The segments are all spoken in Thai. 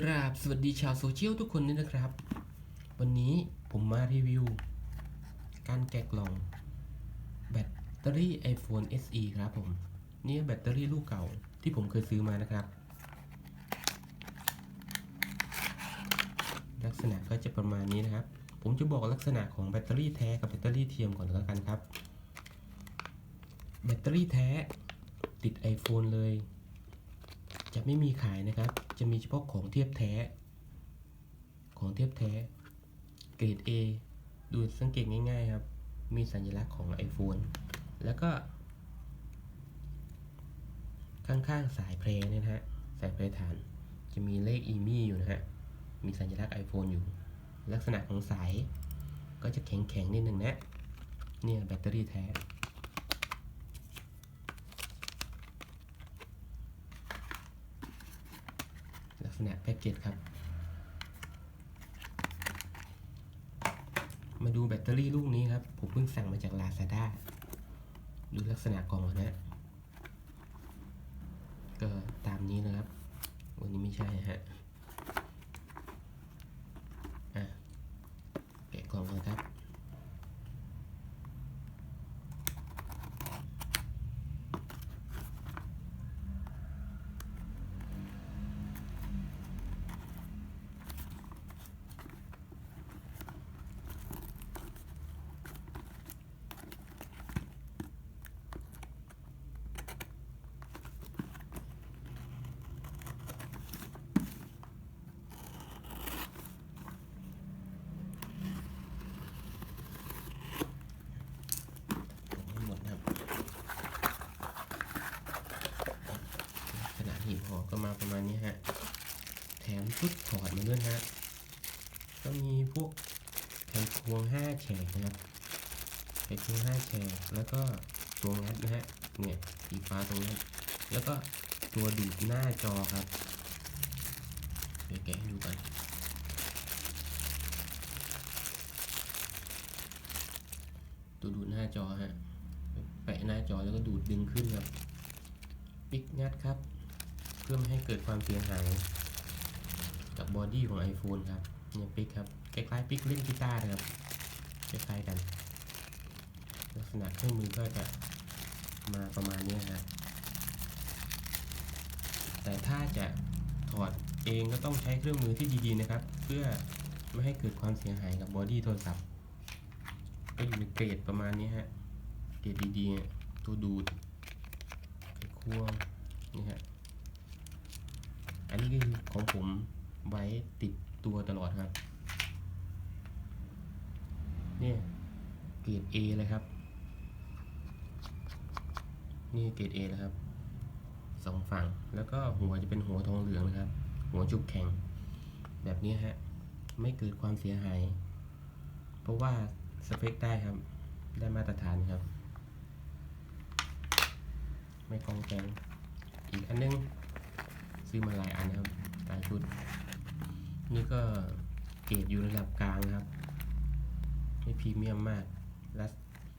กราบสวัสดีชาวโซเชียลทุกคนด้วยนะครับ วันนี้ผมมารีวิว การแกะกล่อง แบตเตอรี่ iPhone SE ครับผม นี่แบตเตอรี่ลูกเก่าที่ผมเคยซื้อมานะครับ ลักษณะก็จะประมาณนี้นะครับ ผมจะบอกลักษณะของแบตเตอรี่แท้กับแบตเตอรี่เทียมก่อนแล้วกันครับ แบตเตอรี่แท้ติด iPhone เลย จะไม่มีขายนะครับ จะมีเฉพาะของเทียบแท้ ของเทียบแท้ เกรด A ดูสังเกตง่ายๆครับ มีสัญลักษณ์ของ iPhone แล้วก็ ข้างๆสายเพลเนี่ยนะฮะ สายเพลฐาน จะมีเลขอีมี่อยู่นะฮะ มีสัญลักษณ์ iPhone อยู่ ลักษณะของสายก็จะแข็งๆนิดหนึ่งนะ เนี่ยแบตเตอรี่แท้ ษณะแพ็กเกจครับ มาดูแบตเตอรี่ลูกนี้ครับ ผมเพิ่งสั่งมาจาก Lazada ดูลักษณะกล่องนนะก็ตามนี้นะครับ วันนี้ไม่ใช่ฮะ อะแกะกล่องก่อนครับ ทั้งหมดนะครับขนาดหีบห่อก็มาประมาณ นี้ฮะ แถมชุดถอดมาด้วยฮะ ก็มีพวกไขควงห้าแฉกนะครับไขควงห้าแฉกแล้วก็ตัวงัดนะฮะ เนี่ยสีฟ้าตรงนี้ แล้วก็ตัวดูดหน้าจอครับ เดี๋ยวแกะให้ดูกันตัวดูดหน้าจอฮะ แปะหน้าจอแล้วก็ดูดดึงขึ้นครับ ปิกงัดครับ พื่อไม่ให้เกิดความเสียหายกับบอดี้ของ iPhone ครับเนี่ยปิกครับคล้ายๆปิกเล่นกีตาร์นะครับคล้ายๆกันลักษณะเครื่องมือก็จะมาประมาณนี้ฮะแต่ถ้าจะถอดเองก็ต้องใช้เครื่องมือที่ดีๆนะครับ เพื่อไม่ให้เกิดความเสียหายกับบอดี้โทรศัพท์ก็อยู่ในเกรดประมาณนี้ฮะเกรดดีๆตัวดูดไขควงนี่ฮะ อันนี้คือของผมไว้ติดตัวตลอดครับ เนี่ยเกรด A เลยครับ นี่เกรด A นะครับสองฝั่งแล้วก็หัวจะเป็นหัวทองเหลืองนะครับ หัวจุกแข็ง แบบนี้ฮะไม่เกิดความเสียหาย เพราะว่าสเปคได้ครับ ได้มาตรฐานครับ ไม่กองแกงอีกอันนึง ซื้อมาหลายอันครับหลายชุด นี่ก็เกรดอยู่ระดับกลางนะครับ ไม่พรีเมียมมาก และ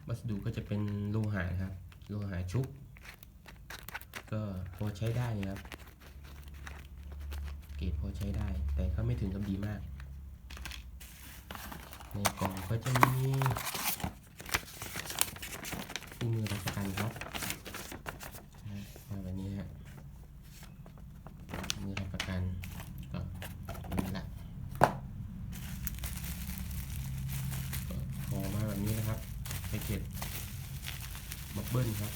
วัสดุก็จะเป็นโลหะครับ โลหะชุบ ก็พอใช้ได้ครับ เกรดพอใช้ได้ แต่ก็ไม่ถึงกับดีมาก ในกล่องก็จะมีคู่มือรับประกันครับนะมาแบบนี้ฮะมือรับประกันก็นี่แหละก็ขอมาแบบนี้นะครับแพ็กเกจ บิ้ลครับ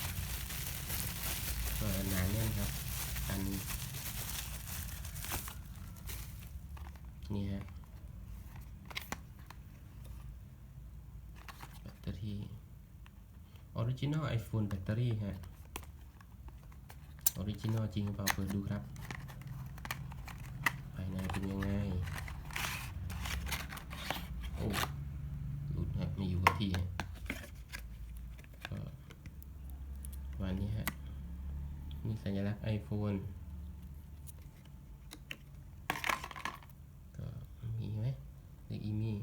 ก็หนาแน่นครับกันนี่ฮะแบตเตอรี่ออริจินอลไอโฟนแบตเตอรี่ฮะออริจินอลจริงหรือเปล่าเปิดดูครับภายในเป็นยังไงโอ้หลุดครับไม่อยู่กับที่ฮะก็ประมาณนี้ฮะ มีสัญลักษณ์ iPhone ก็มีไหมเลขอีมี่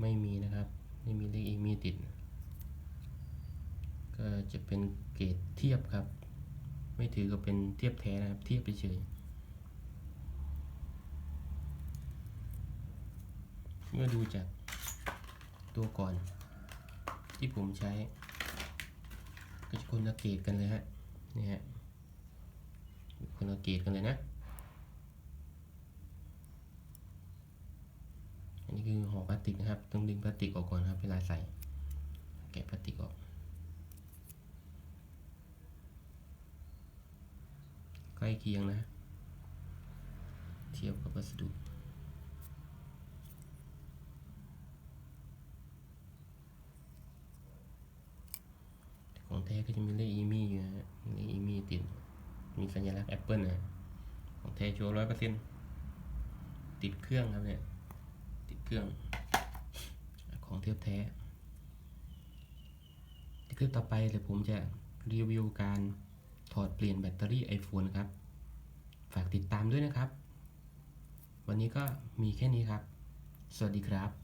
ไม่มีนะครับ ไม่มีเลขอีมี่ติด ก็จะเป็นเกรดเทียบครับ ไม่ถือกับเป็นเทียบแท้นะครับ เทียบเฉยเมื่อดูจากตัวก่อนที่ผมใช้ ก็จะคนละเกตกันเลยฮะ นี่ฮะคนละเกตกันเลยนะ อันนี้คือห่อพลาสติกนะครับ ต้องดึงพลาสติกออกก่อนครับ เวลาใส่ แกะพลาสติกออก ใกล้เคียงนะ เทียบกับวัสดุ ของแท้ก็จะมีเลขอีมี่อยู่นะฮะเลขอีมี่ติด มีสัญลักษณ์แอปเปิลนะของแท้ชัวร้อยเปอร์เซ็นต์ติดเครื่องครับเนี่ย ติดเครื่อง ของเทียบแท้คลิปต่อไปเดี๋ยวผมจะรีวิวการถอดเปลี่ยนแบตเตอรี่ iPhone ครับ ฝากติดตามด้วยนะครับ วันนี้ก็มีแค่นี้ครับ สวัสดีครับ